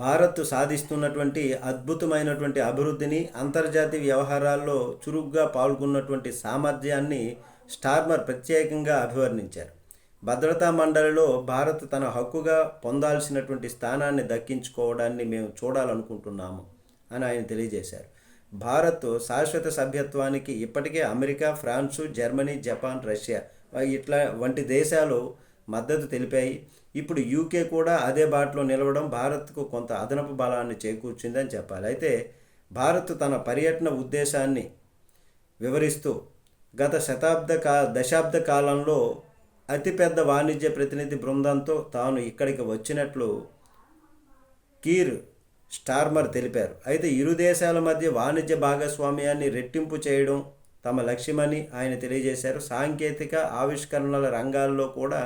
భారత్ సాధిస్తున్నటువంటి అద్భుతమైనటువంటి అభివృద్ధిని అంతర్జాతీయ వ్యవహారాల్లో చురుగ్గా పాల్గొన్నటువంటి సామర్థ్యాన్ని స్టార్మర్ ప్రత్యేకంగా అభివర్ణించారు. భద్రతా మండలిలో భారత్ తన హక్కుగా పొందాల్సినటువంటి స్థానాన్ని దక్కించుకోవడాన్ని మేము చూడాలనుకుంటున్నాము అని ఆయన తెలియజేశారు. భారత్ శాశ్వత సభ్యత్వానికి ఇప్పటికే America France Germany Japan Russia ఇట్లా వంటి దేశాలు మద్దతు తెలిపాయి. ఇప్పుడు యూకే కూడా అదే బాటలో నిలవడం భారత్కు కొంత అదనపు బలాన్ని చేకూర్చిందని చెప్పాలి. అయితే భారత్ తన పర్యటన ఉద్దేశాన్ని వివరిస్తూ గత శతాబ్ద కా దశాబ్ద కాలంలో అతిపెద్ద వాణిజ్య ప్రతినిధి బృందంతో తాను ఇక్కడికి వచ్చినట్లు కీర్ స్టార్మర్ తెలిపారు. అయితే ఇరు దేశాల మధ్య వాణిజ్య భాగస్వామ్యాన్ని రెట్టింపు చేయడం తమ లక్ష్యమని ఆయన తెలియజేశారు. సాంకేతిక ఆవిష్కరణల రంగాల్లో కూడా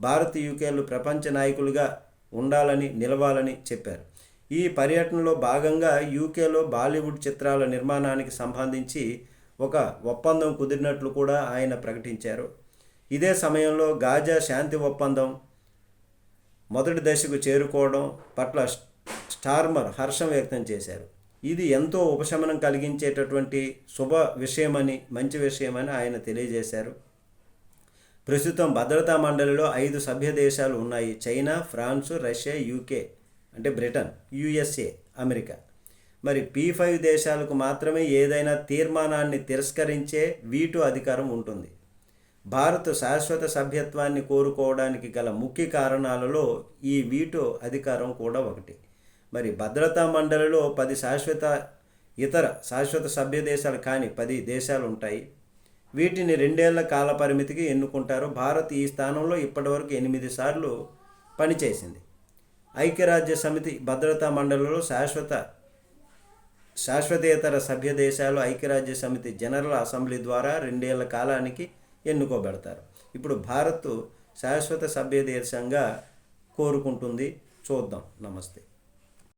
భారత్ యూకేలు ప్రపంచ నాయకులుగా ఉండాలని నిలవాలని చెప్పారు. ఈ పర్యటనలో భాగంగా యూకేలో బాలీవుడ్ చిత్రాల నిర్మాణానికి సంబంధించి ఒక ఒప్పందం కుదిరినట్లు కూడా ఆయన ప్రకటించారు. ఇదే సమయంలో గాజా శాంతి ఒప్పందం మొదటి దశకు చేరుకోవడం పట్ల స్టార్మర్ హర్షం వ్యక్తం చేశారు. ఇది ఎంతో ఉపశమనం కలిగించేటటువంటి శుభ విషయమని మంచి విషయమని ఆయన తెలియజేశారు. ప్రస్తుతం భద్రతా మండలిలో ఐదు సభ్య దేశాలు ఉన్నాయి. చైనా ఫ్రాన్సు రష్యా యూకే అంటే బ్రిటన్ యుఎస్ఏ అమెరికా. మరి పీ ఫైవ్ దేశాలకు మాత్రమే ఏదైనా తీర్మానాన్ని తిరస్కరించే వీటు అధికారం ఉంటుంది. భారత్ శాశ్వత సభ్యత్వాన్ని కోరుకోవడానికి గల ముఖ్య కారణాలలో ఈ వీటో అధికారం కూడా ఒకటి. మరి భద్రతా మండలిలో పది శాశ్వత ఇతర శాశ్వత సభ్య దేశాలు కానీ పది దేశాలు ఉంటాయి. వీటిని రెండేళ్ళ కాల పరిమితికి ఎన్నుకుంటారు భారత్ ఈ స్థానంలో ఇప్పటివరకు ఎనిమిది సార్లు పనిచేసింది. ఐక్యరాజ్య సమితి భద్రతా మండలిలో శాశ్వత శాశ్వతేతర సభ్య దేశాలు ఐక్యరాజ్య సమితి జనరల్ అసెంబ్లీ ద్వారా రెండేళ్ళ కాలానికి ఎన్నుకోబెడతారు. ఇప్పుడు భారత్ శాశ్వత సభ్య దేశంగా కోరుకుంటుంది. చూద్దాం. నమస్తే.